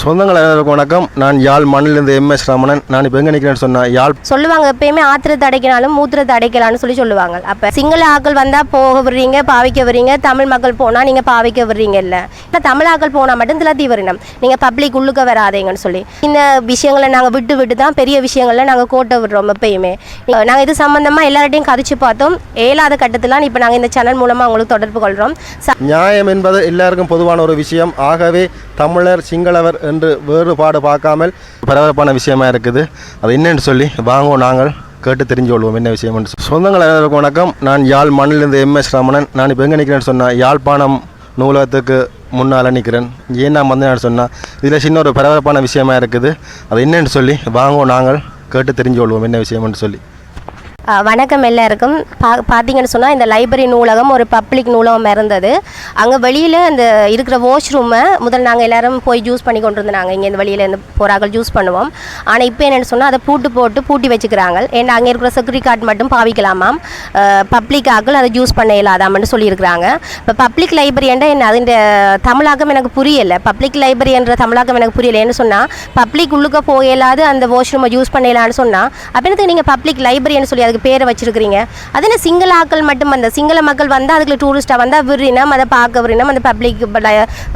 சொந்தங்கள் அனைவருக்கும் வணக்கம். நான் யாழ் மண்ணிலிருந்து எம் எஸ் ரமணன். நான் இப்போ எங்கே நிற்கிறேன்னு சொன்னால் யாழ் சொல்லுவாங்க எப்பயுமே ஆத்திரத்தை அடைக்கினாலும் மூத்திரத்தை அடைக்கலாம்னு சொல்லி சொல்லுவாங்க. அப்போ சிங்கள ஆக்கள் வந்தால் போக விடுறீங்க பாவிக்க விடுறீங்க தமிழ் மக்கள் போனால் நீங்கள் பாவிக்க விடுறீங்க இல்லை? இல்லை தமிழ் ஆக்கள் போனால் மட்டும் திலத்தி வரணும். நீங்கள் பப்ளிக் உள்ளுக்க வராதீங்கன்னு சொல்லி. இந்த விஷயங்களை நாங்கள் விட்டு விட்டு தான் பெரிய விஷயங்களில் நாங்கள் கோட்டை விடுறோம் எப்பயுமே. நாங்கள் இது சம்மந்தமாக எல்லார்ட்டையும் கதைச்சு பார்த்தோம். ஏழாத கட்டத்தில் இப்போ நாங்கள் இந்த சேனல் மூலமாக உங்களுக்கு தொடர்பு கொள்கிறோம் நியாயம் என்பது எல்லாருக்கும் பொதுவான ஒரு விஷயம். ஆகவே தமிழர் சிங்களவர் என்று வேறுபாடு பார்க்காமல் பரபரப்பான விஷயமா இருக்குது. அது என்னன்னு சொல்லி வாங்குவோம் நாங்கள் கேட்டு தெரிஞ்சு கொள்வோம் என்ன விஷயம் சொந்தங்கள் அனைவருக்கும் வணக்கம். நான் யாழ் மண்ணிலிருந்து எம் எஸ் ரமணன். நான் இப்போ எங்கே நிற்கிறேன்னு சொன்னால் யாழ்ப்பாணம் நூலகத்துக்கு முன்னால் நிற்கிறேன் ஏன் நான் வந்தேன்னு சொன்னால் இதில் சின்ன ஒரு பரபரப்பான விஷயமா இருக்குது. அது என்னன்னு சொல்லி வாங்குவோம் நாங்கள் கேட்டு தெரிஞ்சு கொள்வோம் என்ன விஷயம்னு சொல்லி. வணக்கம் எல்லாருக்கும். பா பார்த்தீங்கன்னு சொன்னால் இந்த லைப்ரரி நூலகம் ஒரு பப்ளிக் நூலகம் இருந்தது. அங்கே வெளியில் அந்த இருக்கிற வாஷ் ரூமை முதல்ல நாங்கள் எல்லாரும் போய் ஜூஸ் பண்ணி கொண்டு இருந்தாங்க இங்கே இந்த வெளியில் இருந்து போகிறார்கள் ஜூஸ் பண்ணுவோம். ஆனால் இப்போ என்னென்னு சொன்னால் அதை பூட்டு போட்டு பூட்டி வச்சுக்கிறாங்க. ஏன்னா அங்கே இருக்கிற செக்யூரிட்டி கார்டு மட்டும் பாவிக்கலாமாம். பப்ளிக் ஆக்கள் அதை ஜூஸ் பண்ண இயலாதாமன்னு சொல்லியிருக்கிறாங்க. இப்போ பப்ளிக் லைப்ரரின்ற என்ன? அதிൻ്റെ தமிழாக்கம் எனக்கு புரியலை. பப்ளிக் லைப்ரரி என்ற தமிழாக்கம் எனக்கு புரியலைன்னு சொன்னால் பப்ளிக் உள்ளுக்க போக அந்த வாஷ் ரூமை யூஸ் பண்ணலான்னு சொன்னால் அப்படின்னு நீங்கள் பப்ளிக் லைப்ரரின்னு சொல்லி அதுக்கு பேரை வச்சுருக்கிறீங்க. அது என்ன சிங்கள ஆக்கள் மட்டும் வந்த சிங்கள மக்கள் வந்தால் அதுக்கு டூரிஸ்ட்டாக வந்தால் விரினம் அதை பார்க்க விரினம் அந்த பப்ளிக்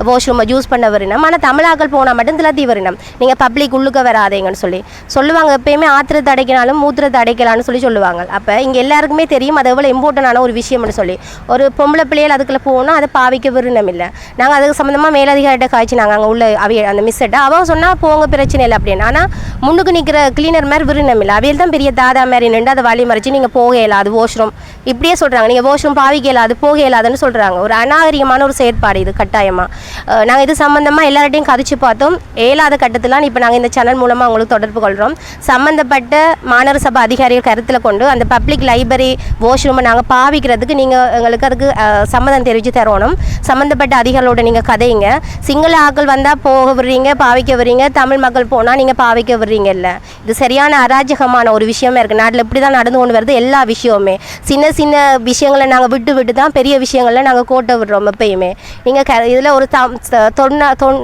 வாஷ்ரூமை யூஸ் பண்ண விரினம் ஆனால் தமிழாக்கள் போனால் மட்டும் திலத்தி விரினம் நீங்கள் பப்ளிக் உள்ளுக்க வராதீங்கன்னு சொல்லி. சொல்லுவாங்க எப்பயுமே ஆத்திரத்தை அடைக்கினாலும் மூத்திரத்தை அடைக்கலாம்னு சொல்லி சொல்லுவாங்க. அப்போ இங்கே எல்லாருக்குமே தெரியும் அது எவ்வளோ இம்பார்ட்டண்டான ஒரு விஷயம்னு சொல்லி. ஒரு பொம்பளை பிள்ளைகள் அதுக்குள்ளே போகணும் அதை பாவிக்க விருணம் இல்லை. நாங்கள் அதுக்கு சம்மந்தமாக மேலதிகாரிட்ட காய்ச்சி நாங்கள் அங்கே உள்ள அவைய அந்த மிஸ்ஸிட்ட அவள் சொன்னால் போங்க பிரச்சனை இல்லை அப்படின்னு. ஆனால் முன்னுக்கு நிற்கிற கிளீனர் மாதிரி விருணம் இல்லை. அவையில் தான் பெரிய தாதா மாதிரி நின்று அதை வழி மறைச்சு நீங்கள் போக இயலாது வாஷ்ரூம் இப்படியே சொல்கிறாங்க நீங்கள் வாஷ்ரூம் பாவிக்க இயலாது போக இயலாதுன்னு சொல்கிறாங்க ஒரு அநாகரிகமான ஒரு செயற்பாடு இது கட்டாயமாக நாங்கள் இது சம்மந்தமாக எல்லார்ட்டையும் கதைச்சு பார்த்தோம். ஏழாத கட்டத்துல இப்போ நாங்கள் இந்த சேனல் மூலமாக உங்களுக்கு தொடர்பு கொள்கிறோம் சம்மந்தப்பட்ட மாநகர சபை அதிகாரிகள் கருத்தில் கொண்டு அந்த பப்ளிக் லைப்ரரி வாஷ்ரூமை நாங்கள் பாவிக்கிறதுக்கு நீங்கள் எங்களுக்கு அதுக்கு சம்மதம் தெரிவித்து தரணும். சம்மந்தப்பட்ட அதிகாரிகளோட நீங்கள் கதைங்க. சிங்கள ஆக்கள் வந்தால் போக விடுறீங்க பாவிக்க விடுறீங்க. தமிழ் மக்கள் போனால் நீங்கள் பாவிக்க விடுறீங்க இல்லை இது சரியான அராஜகமான ஒரு விஷயமா இருக்குது நாட்டில் இப்படி தான் நடந்து கொண்டு வருது எல்லா விஷயமுமே. சின்ன சின்ன விஷயங்களை நாங்கள் விட்டு விட்டு தான் பெரிய விஷயங்களில் நாங்கள் கோட்டை விடுறோம் எப்பயுமே. நீங்கள் க இதில் ஒரு தம் தொன்னா தொன்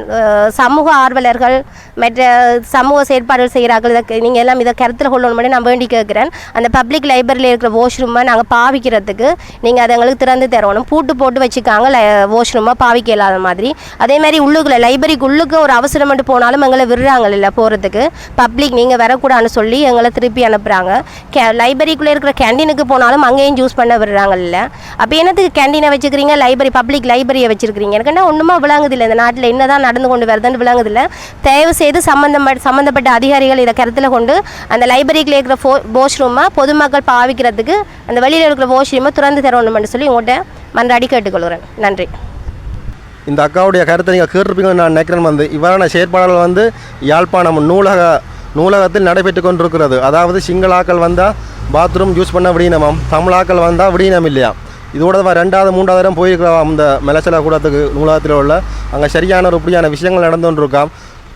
சமூக ஆர்வலர்கள் மற்ற சமூக செயற்பாடுகள் செய்கிறார்கள் இதை நீங்கள் எல்லாம் இதை கருத்தில் கொள்ளணும் மட்டும் நான் வேண்டி கேட்குறேன் அந்த பப்ளிக் லைப்ரரியில் இருக்கிற வாஷ்ரூமை நாங்கள் பாவிக்கிறதுக்கு நீங்கள் அதை எங்களுக்கு திறந்து தரணும். பூட்டு போட்டு வச்சுக்காங்க வாஷ்ரூமாக பாவிக்க இல்லாத மாதிரி. அதே மாதிரி உள்ளுக்குள்ள லைப்ரரிக்கு உள்ளுக்கு ஒரு அவசரம் மட்டும் போனாலும் எங்களை விடுறாங்க இல்லை போகிறதுக்கு பப்ளிக் நீங்கள் வரக்கூடாதுன்னு சொல்லி எங்களை திருப்பி அனுப்புகிறாங்க கே லைப்ரரிக்குள்ளே இருக்கிற கேண்டீனுக்கு போனாலும் அங்கேயும் ஜூஸ் பண்ண விடுறாங்கல்ல. அப்போ என்னத்துக்கு கேண்டீனை வச்சுக்கிறீங்க? லைப்ரரி பப்ளிக் லைப்ரரியை வச்சுருக்கிறீங்க எனக்குன்னா ஒன்றுமா விளங்குதில்லை. இந்த நாட்டில் என்னதான் நடந்து கொண்டு வருதுன்னு விளங்குதில்லை. தயவு செய்து சம்மந்தம் சம்மந்தப்பட்ட அதிகாரிகள் இதை கருத்தில் கொண்டு அந்த லைப்ரரிக்குள்ளே இருக்கிற ஃபோ வாஷ் பொதுமக்கள் பாவிக்கிறதுக்கு அந்த வெளியில் இருக்கிற வாஷ்ரூமை திறந்து தரணும்னு சொல்லி உங்கள்கிட்ட மன்றாடி கேட்டுக்கொள்கிறேன். நன்றி. இந்த அக்காவுடைய கருத்தை நீங்கள் கேட்டிருப்பீங்கன்னு நான் நினைக்கிறேன் வந்து. இவ்வாறான செயற்பாடுகள் வந்து யாழ்ப்பாணம் நூலக நூலகத்தில் நடைபெற்று கொண்டிருக்கிறது. அதாவது சிங்களாக்கள் வந்தால் பாத்ரூம் யூஸ் பண்ண விடியினமாம். தமிழாக்கள் வந்தால் விடியினம் இல்லையா? இதோட தான் ரெண்டாவது மூன்றாவது தரம் போயிருக்கலாம். இந்த மெலச்சல கூடத்துக்கு நூலகத்தில் உள்ள. அங்கே சரியான ஒரு இப்படியான விஷயங்கள் நடந்து கொண்டிருக்காம்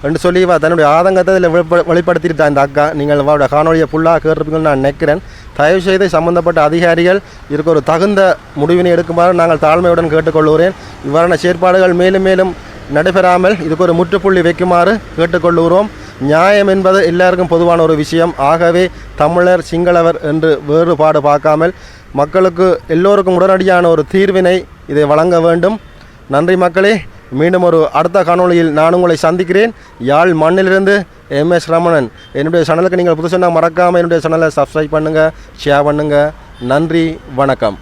என்று சொல்லி தன்னுடைய ஆதங்கத்தை இதில் வெளிப்படுத்திட்டான் இந்த அக்கா. நீங்கள் அவருடைய காணொலியை ஃபுல்லாக கேட்டிருப்பீங்கன்னு நான் நினைக்கிறேன். தயவு செய்து சம்பந்தப்பட்ட அதிகாரிகள் இதுக்கு ஒரு தகுந்த முடிவினை எடுக்குமாறு நாங்கள் தாழ்மையுடன் கேட்டுக்கொள்கிறேன். இவ்வாறான செயற்பாடுகள் மேலும் மேலும் நடைபெறாமல் இதுக்கு ஒரு முற்றுப்புள்ளி வைக்குமாறு கேட்டுக்கொள்கிறோம். நியாயம் என்பது எல்லாருக்கும் பொதுவான ஒரு விஷயம். ஆகவே தமிழர் சிங்களவர் என்று வேறுபாடு பார்க்காமல் மக்களுக்கு எல்லோருக்கும் உடனடியான ஒரு தீர்வினை இதை வழங்க வேண்டும். நன்றி மக்களே. மீண்டும் ஒரு அடுத்த காணொளியில் நான் உங்களை சந்திக்கிறேன். யாழ் மண்ணிலிருந்து எம் எஸ் ரமணன். என்னுடைய சேனலுக்கு நீங்கள் புதுசாக மறக்காமல் என்னுடைய சேனலை சப்ஸ்கிரைப் பண்ணுங்கள் ஷேர் பண்ணுங்கள் நன்றி வணக்கம்.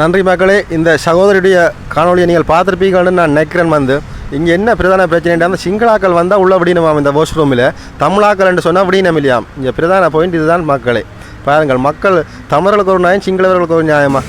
நன்றி மக்களே. இந்த சகோதரியுடைய காணொலியை நீங்கள் பார்த்துருப்பீங்கன்னு நான் நினைக்கிறேன் வந்து. இங்கே என்ன பிரதான பிரச்சனை அந்த சிங்களாக்கள் வந்தால் உள்ள விடியணுமாம் இந்த வாஷ் ரூமில் தமிழாக்கள் என்று சொன்னால் விடியணும் இல்லையாம் இங்கே பிரதான பாயிண்ட் இதுதான் மக்களே. பாருங்கள் மக்கள் தமிழர்களுக்கு ஒரு நியாயம் சிங்களவர்களுக்கு ஒரு நியாயமா?